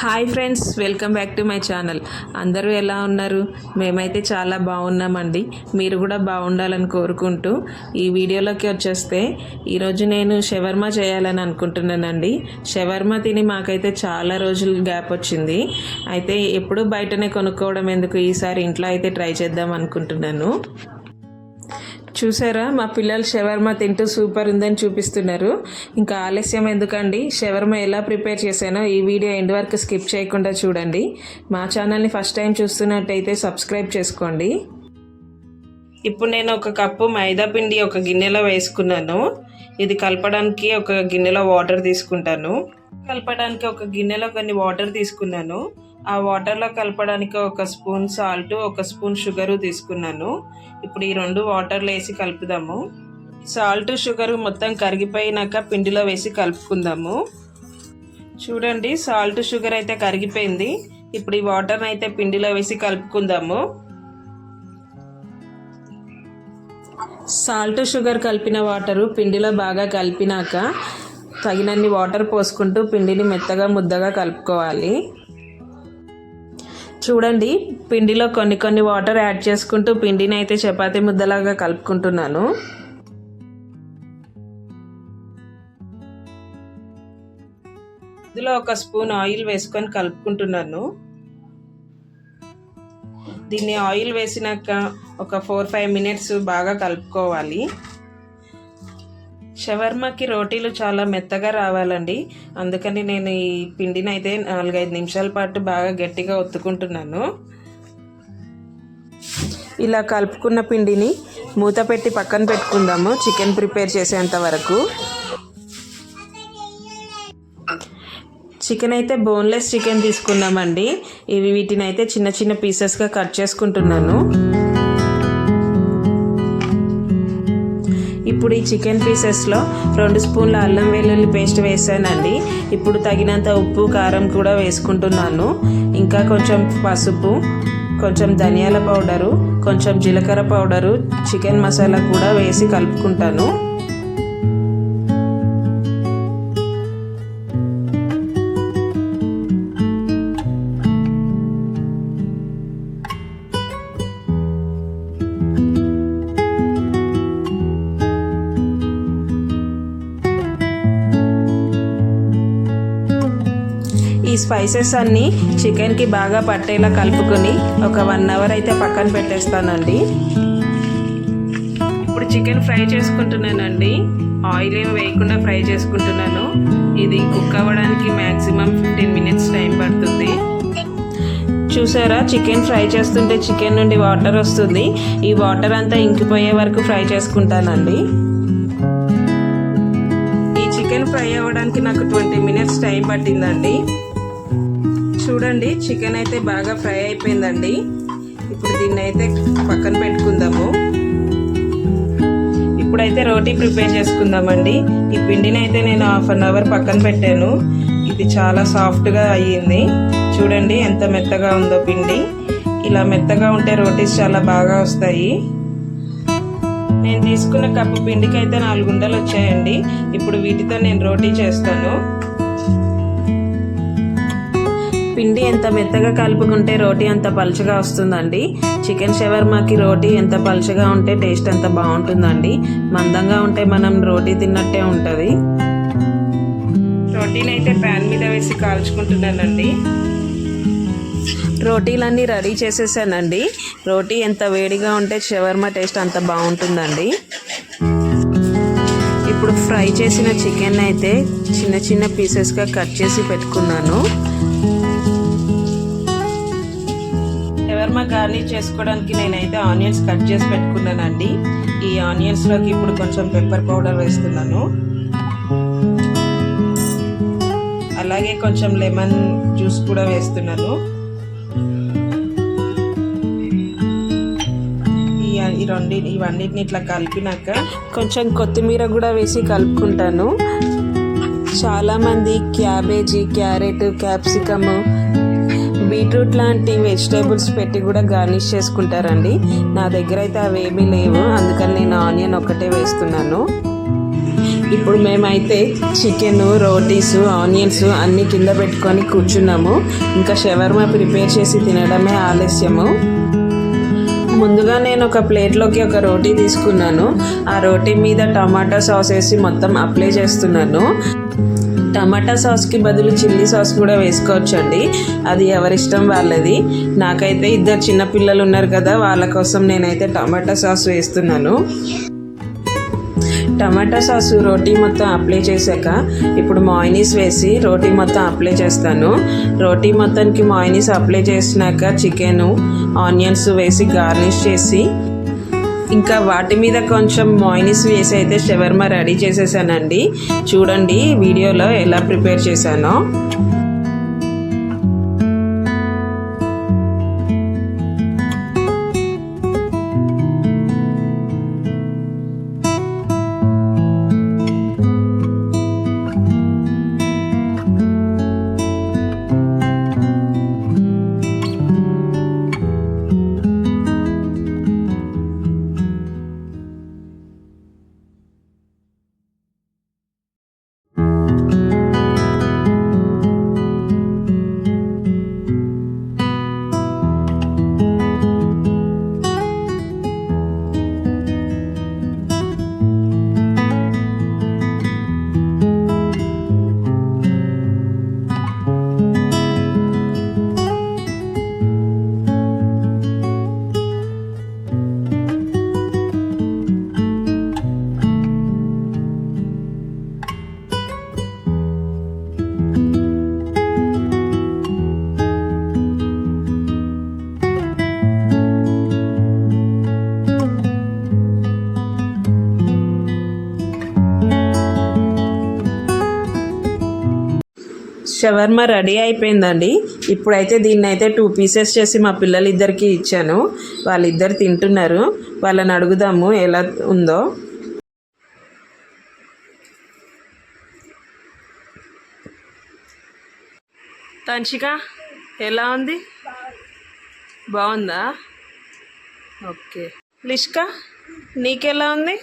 Hi friends welcome back to my channel. అందరూ ఎలా ఉన్నారు? మేమైతే చాలా బాగున్నామండి. మీరు కూడా బాగుండాలని కోరుకుంటూ ఈ వీడియోలోకి వచ్చేస్తే ఈరోజు నేను షవర్మా చేయాలని అనుకుంటున్నానండి. షవర్మా తిని మాకైతే చాలా రోజులు గ్యాప్ వచ్చింది. అయితే ఎప్పుడూ బయటనే కొనుక్కోవడం ఎందుకు? ఈసారి ఇంట్లో అయితే ట్రై చేద్దాం అనుకుంటున్నాను. చూసారా? మా పిల్లలు షవర్మా తింటూ సూపర్ ఉందని చూపిస్తున్నారు. ఇంకా ఆలస్యం ఎందుకండి? షవర్మా ఎలా ప్రిపేర్ చేశానో ఈ వీడియో ఎండ్ వరకు స్కిప్ చేయకుండా చూడండి. మా ఛానల్ని ఫస్ట్ టైం చూస్తున్నట్టయితే సబ్స్క్రైబ్ చేసుకోండి. ఇప్పుడు నేను ఒక కప్పు మైదా పిండి ఒక గిన్నెలో వేసుకున్నాను. ఇది కలపడానికి ఒక గిన్నెలో వాటర్ తీసుకుంటాను. కలపడానికి ఒక గిన్నెలో కొన్ని వాటర్ తీసుకున్నాను. ఆ వాటర్లో కలపడానికి ఒక స్పూన్ సాల్ట్ ఒక స్పూన్ షుగరు తీసుకున్నాను. ఇప్పుడు ఈ రెండు వాటర్లో వేసి కలుపుదాము. సాల్ట్ షుగర్ మొత్తం కరిగిపోయినాక పిండిలో వేసి కలుపుకుందాము. చూడండి సాల్ట్ షుగర్ అయితే కరిగిపోయింది. ఇప్పుడు ఈ వాటర్ని అయితే పిండిలో వేసి కలుపుకుందాము. సాల్ట్ షుగర్ కలిపిన వాటరు పిండిలో బాగా కలిపినాక తగినన్ని వాటర్ పోసుకుంటూ పిండిని మెత్తగా ముద్దగా కలుపుకోవాలి. చూడండి పిండిలో కొన్ని కొన్ని వాటర్ యాడ్ చేసుకుంటూ పిండిని అయితే చపాతి ముద్దలాగా కలుపుకుంటున్నాను. ఇందులో ఒక స్పూన్ ఆయిల్ వేసుకొని కలుపుకుంటున్నాను. దీన్ని ఆయిల్ వేసినాక ఒక ఫోర్ ఫైవ్ మినిట్స్ బాగా కలుపుకోవాలి. షవర్మాకి రోటీలు చాలా మెత్తగా రావాలండి. అందుకని నేను ఈ పిండిని అయితే నాలుగైదు నిమిషాల పాటు బాగా గట్టిగా ఒత్తుకుంటున్నాను. ఇలా కలుపుకున్న పిండిని మూత పెట్టి పక్కన పెట్టుకుందాము. చికెన్ ప్రిపేర్ చేసేంత వరకు. చికెన్ అయితే బోన్లెస్ చికెన్ తీసుకున్నామండి. ఇవి వీటిని అయితే చిన్న చిన్న పీసెస్గా కట్ చేసుకుంటున్నాను. ఇప్పుడు ఈ చికెన్ పీసెస్లో రెండు స్పూన్ల అల్లం వెల్లుల్లి పేస్ట్ వేసానండి. ఇప్పుడు తగినంత ఉప్పు కారం కూడా వేసుకుంటున్నాను. ఇంకా కొంచెం పసుపు కొంచెం ధనియాల పౌడరు కొంచెం జీలకర్ర పౌడరు చికెన్ మసాలా కూడా వేసి కలుపుకుంటాను. ఈ స్పైసెస్ అన్నీ చికెన్కి బాగా పట్టేలా కలుపుకొని ఒక వన్ అవర్ అయితే పక్కన పెట్టేస్తానండి. ఇప్పుడు చికెన్ ఫ్రై చేసుకుంటున్నానండి. ఆయిల్ ఏమి వేయకుండా ఫ్రై చేసుకుంటున్నాను. ఇది కుక్ అవ్వడానికి మ్యాక్సిమం ఫిఫ్టీన్ మినిట్స్ టైం పడుతుంది. చూసారా? చికెన్ ఫ్రై చేస్తుంటే చికెన్ నుండి వాటర్ వస్తుంది. ఈ వాటర్ అంతా ఇంకిపోయే వరకు ఫ్రై చేసుకుంటానండి. ఈ చికెన్ ఫ్రై అవ్వడానికి నాకు ట్వంటీ మినిట్స్ టైం పట్టిందండి. చూడండి చికెన్ అయితే బాగా ఫ్రై అయిపోయిందండి. ఇప్పుడు దీన్ని అయితే పక్కన పెట్టుకుందాము. ఇప్పుడైతే రోటీ ప్రిపేర్ చేసుకుందామండి. ఈ పిండిని అయితే నేను హాఫ్ అన్ అవర్ పక్కన పెట్టాను. ఇది చాలా సాఫ్ట్గా అయ్యింది. చూడండి ఎంత మెత్తగా ఉందో పిండి. ఇలా మెత్తగా ఉంటే రోటీస్ చాలా బాగా వస్తాయి. నేను తీసుకున్న కప్పు పిండికి అయితే నాలుగు ఉండలు వచ్చాయండి. ఇప్పుడు వీటితో నేను రోటీ చేస్తాను. పిండి ఎంత మెత్తగా కలుపుకుంటే రోటీ అంత పలుచగా వస్తుందండి. చికెన్ షవర్మాకి రోటీ ఎంత పలుచగా ఉంటే టేస్ట్ అంత బాగుంటుందండి. మందంగా ఉంటే మనం రోటీ తిన్నట్టే ఉంటుంది. రోటీని అయితే ప్యాన్ మీద వేసి కాల్చుకుంటున్నానండి. రోటీలన్నీ రెడీ చేసేసానండి. రోటీ ఎంత వేడిగా ఉంటే షవర్మా టేస్ట్ అంత బాగుంటుందండి. ఇప్పుడు ఫ్రై చేసిన చికెన్ అయితే చిన్న చిన్న పీసెస్గా కట్ చేసి పెట్టుకున్నాను. షవర్మా గార్నిష్ చేసుకోవడానికి నేనైతే ఆనియన్స్ కట్ చేసి పెట్టుకున్నానండి. ఈ ఆనియన్స్లోకి ఇప్పుడు కొంచెం పెప్పర్ పౌడర్ వేస్తున్నాను. అలాగే కొంచెం లెమన్ జ్యూస్ కూడా వేస్తున్నాను. ఈ రెండు ఇవన్నిటిని ఇట్లా కలిపినాక కొంచెం కొత్తిమీర కూడా వేసి కలుపుకుంటాను. చాలామంది క్యాబేజీ క్యారెట్ క్యాప్సికమ్ బీట్రూట్ లాంటి వెజిటేబుల్స్ పెట్టి కూడా గార్నిష్ చేసుకుంటారండి. నా దగ్గర అయితే అవి ఏమీ లేవు. అందుకని నేను ఆనియన్ ఒకటే వేస్తున్నాను. ఇప్పుడు మేమైతే చికెన్ రోటీస్ ఆనియన్స్ అన్నీ కింద పెట్టుకొని కూర్చున్నాము. ఇంకా షవర్మా ప్రిపేర్ చేసి తినడమే ఆలస్యము. ముందుగా నేను ఒక ప్లేట్లోకి ఒక రోటీ తీసుకున్నాను. ఆ రోటీ మీద టమాటా సాస్ వేసి మొత్తం అప్లై చేస్తున్నాను. టమాటా సాస్కి బదులు చిల్లీ సాస్ కూడా వేసుకోవచ్చండి. అది ఎవరిష్టం వాళ్ళది. నాకైతే ఇద్దరు చిన్నపిల్లలు ఉన్నారు కదా వాళ్ళ కోసం నేనైతే టమాటా సాస్ వేస్తున్నాను. టమాటా సాస్ రోటీ మొత్తం అప్లై చేశాక ఇప్పుడు మాయినీస్ వేసి రోటీ మొత్తం అప్లై చేస్తాను. రోటీ మొత్తానికి మాయినీస్ అప్లై చేసినాక చికెను ఆనియన్స్ వేసి గార్నిష్ చేసి ఇంకా వాటి మీద కొంచెం మాయినీస్ వేసి అయితే షవర్మా రెడీ చేసేసానండి. చూడండి వీడియోలో ఎలా ప్రిపేర్ చేశానో. షవర్మా రెడీ అయిపోయిందండి. ఇప్పుడైతే దీన్ని అయితే టూ పీసెస్ చేసి మా పిల్లలిద్దరికీ ఇచ్చాను. వాళ్ళిద్దరు తింటున్నారు. వాళ్ళని అడుగుదాము ఎలా ఉందో. తంచిక ఎలా ఉంది? బాగుందా? ఓకే. లిష్కా నీకెలా ఉంది?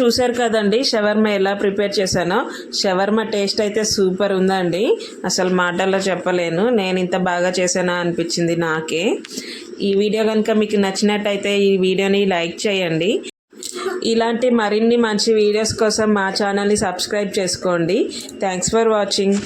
చూశారు కదండి. షవర్మ ఎలా ప్రిపేర్ చేశానో. షవర్మ టేస్ట్ అయితే సూపర్ ఉందండి. అసలు మాటల్లో చెప్పలేను. నేను ఇంత బాగా చేశానా అనిపించింది నాకే. ఈ వీడియో కనుక మీకు నచ్చినట్టయితే ఈ వీడియోని లైక్ చేయండి. ఇలాంటి మరిన్ని మంచి వీడియోస్ కోసం మా ఛానల్ని సబ్స్క్రైబ్ చేసుకోండి. Thanks for watching.